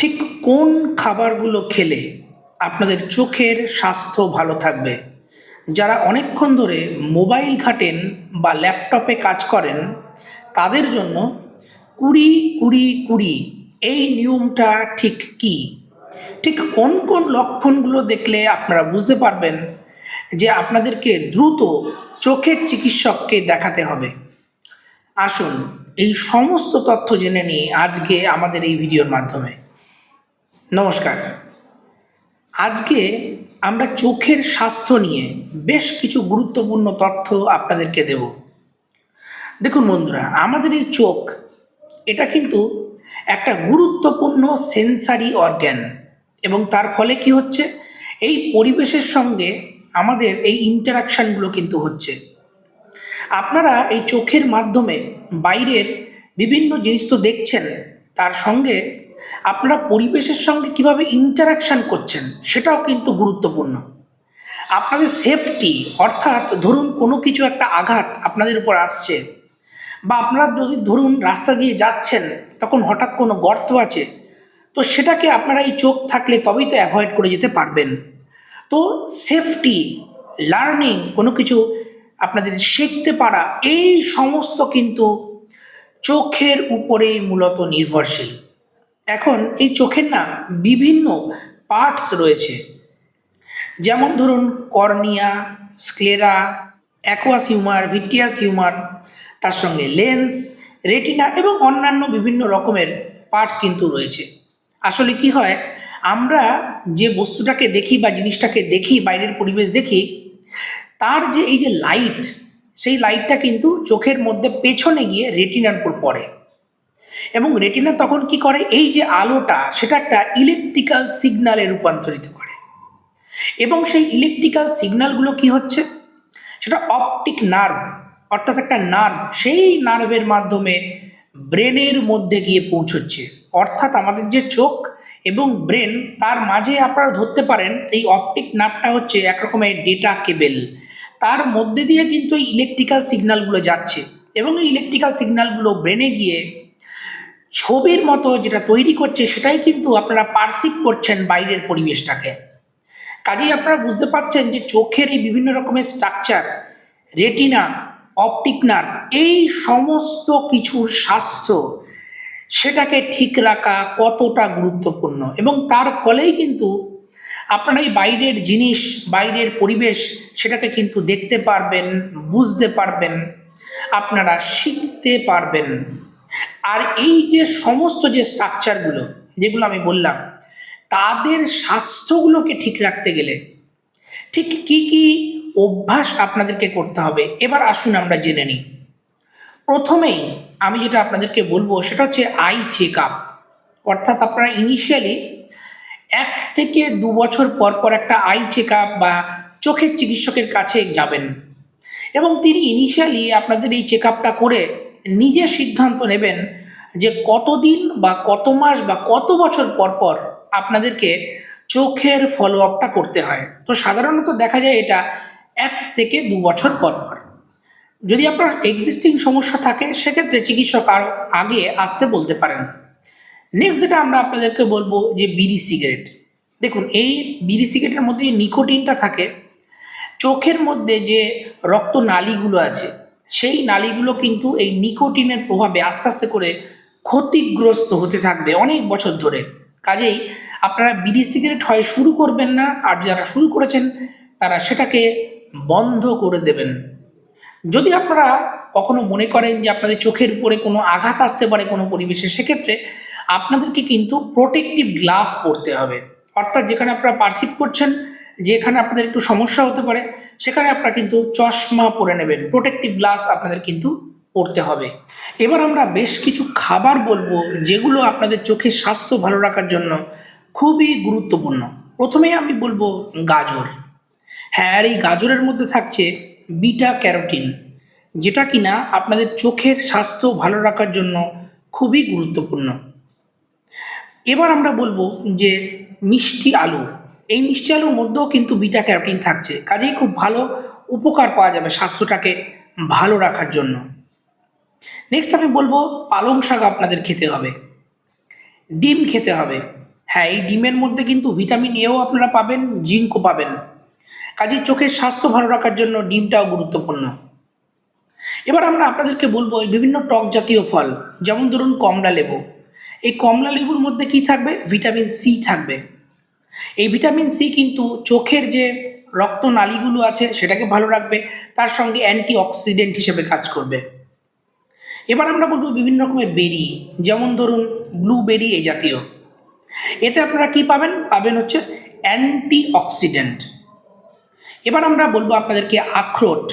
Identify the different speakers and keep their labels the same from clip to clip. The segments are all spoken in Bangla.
Speaker 1: ঠিক কোন খাবারগুলো খেলে আপনাদের চোখের স্বাস্থ্য ভালো থাকবে? যারা অনেকক্ষণ ধরে মোবাইল ঘাটেন বা ল্যাপটপে কাজ করেন, তাদের জন্য কুড়ি কুড়ি কুড়ি এই নিয়মটা ঠিক কি? ঠিক কোন কোন লক্ষণগুলো দেখলে আপনারা বুঝতে পারবেন যে আপনাদেরকে দ্রুত চোখের চিকিৎসককে দেখাতে হবে। আসুন এই সমস্ত তথ্য জেনে নিয়ে আজকে আমাদের এই ভিডিওর মাধ্যমে। নমস্কার। আজকে আমরা চোখের স্বাস্থ্য নিয়ে বেশ কিছু গুরুত্বপূর্ণ তথ্য আপনাদেরকে দেব। দেখুন বন্ধুরা, আমাদের এই চোখ, এটা কিন্তু একটা গুরুত্বপূর্ণ সেন্সারি অর্গ্যান এবং তার ফলে কি হচ্ছে? এই পরিবেশের সঙ্গে আমাদের এই ইন্টারাকশানগুলো কিন্তু হচ্ছে। আপনারা এই চোখের মাধ্যমে বাইরের বিভিন্ন জিনিস তো দেখছেন, তার সঙ্গে আপনারা পরিবেশের সঙ্গে কীভাবে ইন্টারাকশান করছেন, সেটাও কিন্তু গুরুত্বপূর্ণ। আপনাদের সেফটি অর্থাৎ ধরুন কোনো কিছু একটা আঘাত আপনাদের উপর আসছে, বা আপনারা যদি ধরুন রাস্তা দিয়ে যাচ্ছেন, তখন হঠাৎ কোনো গর্ত আছে, তো সেটাকে আপনারা এই চোখ থাকলে তবেই তো অ্যাভয়েড করে যেতে পারবেন। তো সেফটি লার্নিং কোনো কিছু আপনাদের শিখতে পারা, এই সমস্ত কিন্তু চোখের উপরেই মূলত নির্ভরশীল। এখন এই চোখের না বিভিন্ন পার্টস রয়েছে। যেমন ধরুন cornea sclera aqueous humour vitreous humour তার সঙ্গে লেন্স রেটিনা এবং অন্যান্য বিভিন্ন রকমের পার্টস কিন্তু রয়েছে। আসলে কি হয়, আমরা যে বস্তুটাকে দেখি বা জিনিসটাকে দেখি, বাইরের পরিবেশ দেখি, তার যে এই যে লাইট সেই লাইটটা কিন্তু চোখের মধ্যে পেছনে গিয়ে রেটিনার উপর পড়ে। এবং রেটিনা তখন কি করে? এই যে আলোটা, সেটা একটা ইলেকট্রিক্যাল সিগনালে রূপান্তরিত করে। এবং সেই ইলেকট্রিক্যাল সিগনালগুলো কি হচ্ছে? সেটা অপটিক নার্ভ অর্থাৎ একটা নার্ভ সেই নার্ভের মাধ্যমে ব্রেনের মধ্যে গিয়ে পৌঁছচ্ছে। অর্থাৎ আমাদের যে চোখ এবং ব্রেন তার মাঝে আপনারা ধরতে পারেন, এই অপটিক নার্ভটা হচ্ছে একরকমের ডেটা কেবেল তার মধ্যে দিয়ে কিন্তু এই ইলেকট্রিক্যাল সিগন্যালগুলো যাচ্ছে। এবং এই ইলেকট্রিক্যাল সিগনালগুলো ব্রেনে গিয়ে ছবির মতো যেটা তৈরি করছে, সেটাই কিন্তু আপনারা পারসিভ করছেন বাইরের পরিবেশটাকে। কাজেই আপনারা বুঝতে পারছেন যে চোখের এই বিভিন্ন রকমের স্ট্রাকচার রেটিনা অপটিক নার্ভ এই সমস্ত কিছুর স্বাস্থ্য, সেটাকে ঠিক রাখা কতটা গুরুত্বপূর্ণ এবং তার ফলেই কিন্তু আপনারা এই বাইরের জিনিস, বাইরের পরিবেশ, সেটাকে কিন্তু দেখতে পারবেন, বুঝতে পারবেন, আপনারা শিখতে পারবেন। আর এই যে সমস্ত যে স্ট্রাকচারগুলো যেগুলো আমি বললাম, তাদের স্বাস্থ্যগুলোকে ঠিক রাখতে গেলে ঠিক কি কি অভ্যাস আপনাদেরকে করতে হবে? এবার আসুন আমরা জেনে নিই। প্রথমেই আমি যেটা আপনাদেরকে বলব, সেটা হচ্ছে আই চেক আপ অর্থাৎ আপনারা ইনিশিয়ালি এক থেকে দু বছর পর পর একটা আই চেক আপ বা চোখের চিকিৎসকের কাছে যাবেন। এবং তিনি ইনিশিয়ালি আপনাদের এই চেক আপটা করে নিজে সিদ্ধান্ত নেবেন যে কতদিন বা কত মাস বা কত বছর পর পর আপনাদেরকে চোখের ফলো আপটা করতে হয়। তো সাধারণত দেখা যায় এটা এক থেকে দু বছর পর পর। যদি আপনার এক্সিস্টিং সমস্যা থাকে, সেক্ষেত্রে চিকিৎসক আরও আগে আসতে বলতে পারেন। নেক্সট যেটা আমরা আপনাদেরকে বলব যে বিড়ি সিগারেট। দেখুন, এই বিড়ি সিগারেটের মধ্যে যে নিকোটিনটা থাকে, চোখের মধ্যে যে রক্ত নালীগুলো আছে সেই নালীগুলো কিন্তু এই নিকোটিনের প্রভাবে আস্তে আস্তে করে ক্ষতিগ্রস্ত হতে থাকবে অনেক বছর ধরে। কাজেই আপনারা বিড়ি সিগারেট হয় শুরু করবেন না, আর যারা শুরু করেছেন, তারা সেটাকে বন্ধ করে দেবেন। যদি আপনারা কখনো মনে করেন যে আপনাদের চোখের উপরে কোনো আঘাত আসতে পারে কোনো পরিবেশে, সেক্ষেত্রে আপনাদেরকে কিন্তু প্রোটেক্টিভ গ্লাস পরতে হবে। অর্থাৎ যেখানে আপনারা পারসিভ করছেন যেখানে আপনাদের একটু সমস্যা হতে পারে, সেখানে আপনারা কিন্তু চশমা পরে নেবেন। প্রোটেক্টিভ গ্লাস আপনাদের কিন্তু পরতে হবে। এবার আমরা বেশ কিছু খাবার বলব, যেগুলো আপনাদের চোখের স্বাস্থ্য ভালো রাখার জন্য খুবই গুরুত্বপূর্ণ। প্রথমেই আমি বলব গাজর। হ্যাঁ আর এই গাজরের মধ্যে থাকছে বিটা ক্যারোটিন, যেটা কিনা আপনাদের চোখের স্বাস্থ্য ভালো রাখার জন্য খুবই গুরুত্বপূর্ণ। এবার আমরা বলব যে মিষ্টি আলু। এই মিষ্টি আলুর মধ্যেও কিন্তু বিটা ক্যারোটিন থাকছে। কাজেই খুব ভালো উপকার পাওয়া যাবে স্বাস্থ্যটাকে ভালো রাখার জন্য। নেক্সট আমি বলব, পালং শাক আপনাদের খেতে হবে। ডিম খেতে হবে। হ্যাঁ এই ডিমের মধ্যে কিন্তু ভিটামিন এও আপনারা পাবেন, জিঙ্কও পাবেন। কাজে চোখের স্বাস্থ্য ভালো রাখার জন্য ডিমটাও গুরুত্বপূর্ণ। এবার আমরা আপনাদেরকে বলব বিভিন্ন টক জাতীয় ফল, যেমন ধরুন কমলা লেবু। এই কমলা লেবুর মধ্যে কি থাকবে? ভিটামিন সি থাকবে। এই ভিটামিন সি কিন্তু চোখের যে রক্ত নালীগুলো আছে সেটাকে ভালো রাখবে, তার সঙ্গে অ্যান্টি অক্সিডেন্ট হিসেবে কাজ করবে। এবার আমরা বলব বিভিন্ন রকমের বেরি, যেমন ধরুন ব্লুবেরি এই জাতীয়। এতে আপনারা কি পাবেন? পাবেন হচ্ছে অ্যান্টি অক্সিডেন্ট এবার আমরা বলব আপনাদেরকে আখরোট।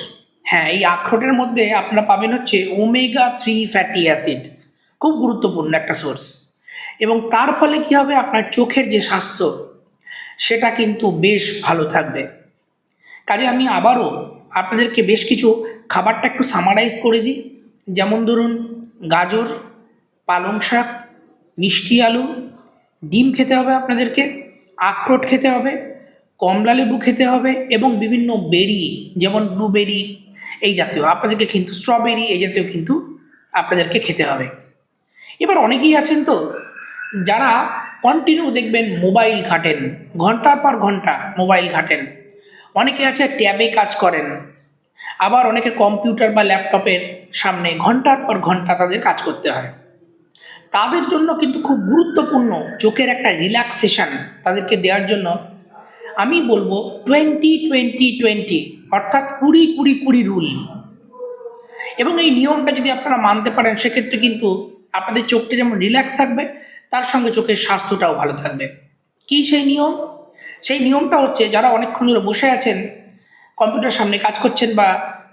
Speaker 1: হ্যাঁ এই আখরোটের মধ্যে আপনারা পাবেন হচ্ছে ওমেগা থ্রি ফ্যাটি অ্যাসিড, খুব গুরুত্বপূর্ণ একটা সোর্স। এবং তার ফলে কি হবে? আপনার চোখের যে স্বাস্থ্য সেটা কিন্তু বেশ ভালো থাকবে। কাজে আমি আবারও আপনাদেরকে বেশ কিছু খাবারটা একটু সামারাইজ করে দিই। যেমন ধরুন, গাজর, পালং শাক, মিষ্টি আলু, ডিম খেতে হবে আপনাদেরকে, আখরোট খেতে হবে, কমলা লেবু খেতে হবে এবং বিভিন্ন বেরি, যেমন ব্লুবেরি এই জাতীয়। আপনাদেরকে কিন্তু স্ট্রবেরি এই জাতীয় কিন্তু আপনাদেরকে খেতে হবে। এবার অনেকেই আছেন তো, যারা কন্টিনিউ দেখবেন মোবাইল ঘাটেন, ঘণ্টার পর ঘণ্টা মোবাইল ঘাটেন। অনেকে আছে ট্যাবে কাজ করেন, আবার অনেকে কম্পিউটার বা ল্যাপটপের সামনে ঘণ্টার পর ঘণ্টা তাদের কাজ করতে হয়। তাদের জন্য কিন্তু খুব গুরুত্বপূর্ণ চোখের একটা রিল্যাক্সেশন তাদেরকে দেওয়ার জন্য আমি বলব টোয়েন্টি টোয়েন্টি টোয়েন্টি অর্থাৎ কুড়ি কুড়ি কুড়ি রুল এবং এই নিয়মটা যদি আপনারা মানতে পারেন, সেক্ষেত্রে কিন্তু আপনাদের চোখটা যেমন রিল্যাক্স থাকবে, তার সঙ্গে চোখের স্বাস্থ্যটাও ভালো থাকবে। কী সেই নিয়ম? সেই নিয়মটা হচ্ছে, যারা অনেকক্ষণ ধরে বসে আছেন, কম্পিউটার সামনে কাজ করছেন বা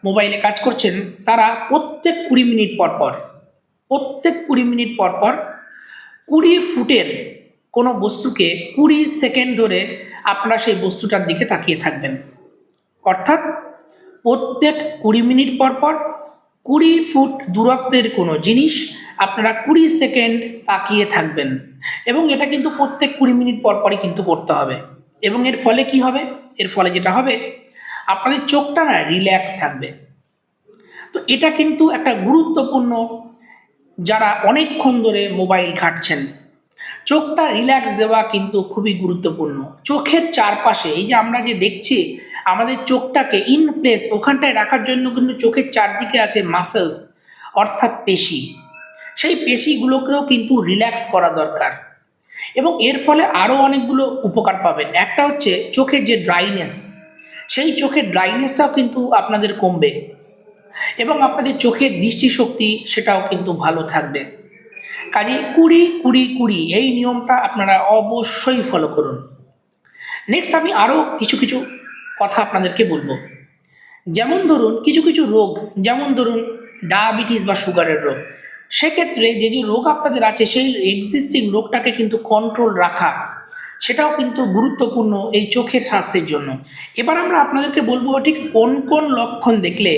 Speaker 1: মোবাইলে কাজ করছেন, তারা প্রত্যেক কুড়ি মিনিট পর পর, প্রত্যেক কুড়ি মিনিট পর পর কুড়ি ফুটের কোনো বস্তুকে কুড়ি সেকেন্ড ধরে আপনারা সেই বস্তুটার দিকে তাকিয়ে থাকবেন। অর্থাৎ প্রত্যেক কুড়ি মিনিট পর পর কুড়ি ফুট দূরত্বের কোনো জিনিস আপনারা কুড়ি সেকেন্ড তাকিয়ে থাকবেন। এবং এটা কিন্তু প্রত্যেক কুড়ি মিনিট পর পরই কিন্তু করতে হবে। এবং এর ফলে কি হবে? এর ফলে যেটা হবে, আপনাদের চোখটা না রিল্যাক্স থাকবে। তো এটা কিন্তু একটা গুরুত্বপূর্ণ যারা অনেকক্ষণ ধরে মোবাইল ঘাঁটছেন, চোখটা রিল্যাক্স দেওয়া কিন্তু খুবই গুরুত্বপূর্ণ। চোখের চারপাশে, এই যে আমরা যে দেখছি, আমাদের চোখটাকে ইন প্লেস ওখানটায় রাখার জন্য কিন্তু চোখের চারদিকে আছে মাসেলস অর্থাৎ পেশি। সেই পেশিগুলোকেও কিন্তু রিল্যাক্স করা দরকার। এবং এর ফলে আরও অনেকগুলো উপকার পাবেন। একটা হচ্ছে চোখের যে ড্রাইনেস সেই চোখের ড্রাইনেসটাও কিন্তু আপনাদের কমবে এবং আপনাদের চোখের দৃষ্টিশক্তি সেটাও কিন্তু ভালো থাকবে। কাজে কুড়ি কুড়ি কুড়ি এই নিয়মটা আপনারা অবশ্যই ফলো করুন। নেক্সট আমি আরও কিছু কিছু কথা আপনাদেরকে বলব। যেমন ধরুন কিছু কিছু রোগ, যেমন ধরুন ডায়াবেটিস বা সুগারের রোগ। সেক্ষেত্রে যে যে রোগ আপনাদের আছে, সেই এক্সিস্টিং রোগটাকে কিন্তু কন্ট্রোল রাখা, সেটাও কিন্তু গুরুত্বপূর্ণ এই চোখের স্বাস্থ্যের জন্য। এবার আমরা আপনাদেরকে বলব ঠিক কোন কোন লক্ষণ দেখলে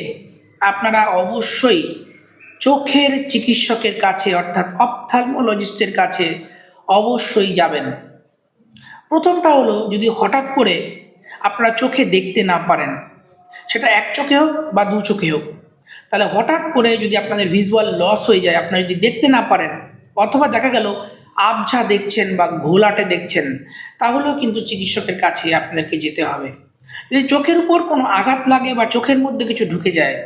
Speaker 1: আপনারা অবশ্যই চোখের চিকিৎসকের কাছে অর্থাৎ অপথালমোলজিস্টের কাছে অবশ্যই যাবেন। প্রথমটা হলো যদি হঠাৎ করে আপনারা চোখে দেখতে না পারেন, সেটা এক চোখে হোক বা দু চোখে হোক তাহলে হঠাৎ করে যদি আপনাদের ভিজুয়াল লস হয়ে যায়, আপনারা যদি দেখতে না পারেন, অথবা দেখা গেল আবঝা দেখছেন বা ঘোলাটে দেখছেন, তাহলেও কিন্তু চিকিৎসকের কাছে আপনাদেরকে যেতে হবে। যদি চোখের উপর কোনো আঘাত লাগে বা চোখের মধ্যে কিছু ঢুকে যায়,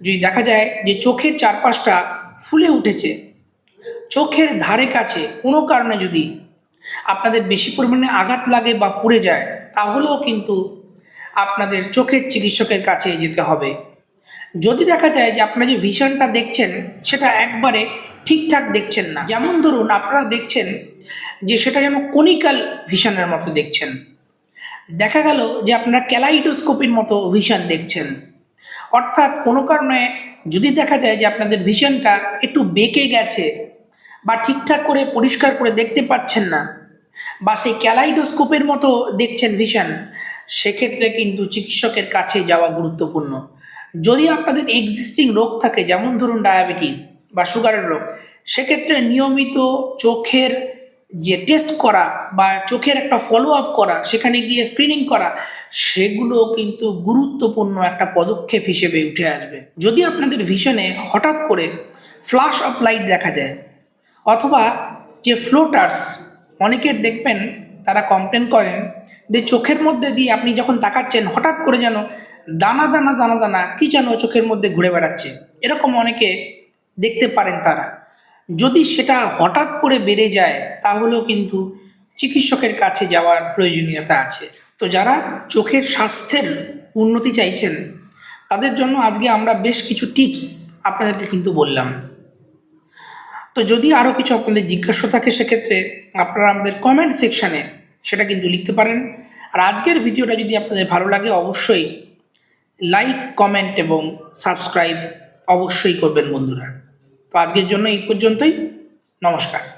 Speaker 1: যদি দেখা যায় যে চোখের চারপাশটা ফুলে উঠেছে, চোখের ধারে কাছে কোনো কারণে যদি আপনাদের বেশি পরিমাণে আঘাত লাগে বা পুড়ে যায়, তাহলেও কিন্তু আপনাদের চোখের চিকিৎসকের কাছে যেতে হবে। যদি দেখা যায় যে আপনারা যে ভিশনটা দেখছেন, সেটা একবারে ঠিকঠাক দেখছেন না। যেমন ধরুন, আপনারা দেখছেন যে সেটা যেন কনিক্যাল ভিশনের মতো দেখছেন। দেখা গেল যে আপনারা ক্যালাইডোস্কোপির মতো ভিশন দেখছেন। অর্থাৎ কোনো কারণে যদি দেখা যায় যে আপনাদের ভিশনটা একটু বেঁকে গেছে বা ঠিকঠাক করে পরিষ্কার করে দেখতে পাচ্ছেন না, বা সেই ক্যালাইডোস্কোপের মতো দেখছেন ভিশন সেক্ষেত্রে কিন্তু চিকিৎসকের কাছে যাওয়া গুরুত্বপূর্ণ। যদি আপনাদের এক্সিস্টিং রোগ থাকে, যেমন ধরুন ডায়াবেটিস বা সুগারের রোগ, সেক্ষেত্রে নিয়মিত চোখের যে টেস্ট করা বা চোখের একটা ফলো আপ করা, সেখানে গিয়ে স্ক্রিনিং করা, সেগুলো কিন্তু গুরুত্বপূর্ণ একটা পদক্ষেপ হিসেবে উঠে আসবে। যদি আপনাদের ভিশনে হঠাৎ করে ফ্লাশ অফ লাইট দেখা যায়, অথবা যে ফ্লোটার্স অনেকের দেখবেন, তারা কমপ্লেন করেন যে চোখের মধ্যে দিয়ে আপনি যখন তাকাচ্ছেন, হঠাৎ করে যেন দানা দানা দানা দানা কি যেন চোখের মধ্যে ঘুরে বেড়াচ্ছে। এরকম অনেকে দেখতে পারেন তারা। যদি সেটা হঠাৎ করে বেড়ে যায়, তাহলেও কিন্তু চিকিৎসকের কাছে যাওয়ার প্রয়োজনীয়তা আছে। তো যারা চোখের স্বাস্থ্যের উন্নতি চাইছেন, তাদের জন্য আজকে আমরা বেশ কিছু টিপস আপনাদেরকে কিন্তু বললাম। তো যদি আরও কিছু আপনাদের জিজ্ঞাসা থাকে, সেক্ষেত্রে আপনারা আমাদের কমেন্ট সেকশানে সেটা কিন্তু লিখতে পারেন। আর আজকের ভিডিওটা যদি আপনাদের ভালো লাগে, অবশ্যই লাইক কমেন্ট এবং সাবস্ক্রাইব অবশ্যই করবেন বন্ধুরা। তো আজকের জন্য এই পর্যন্তই। নমস্কার।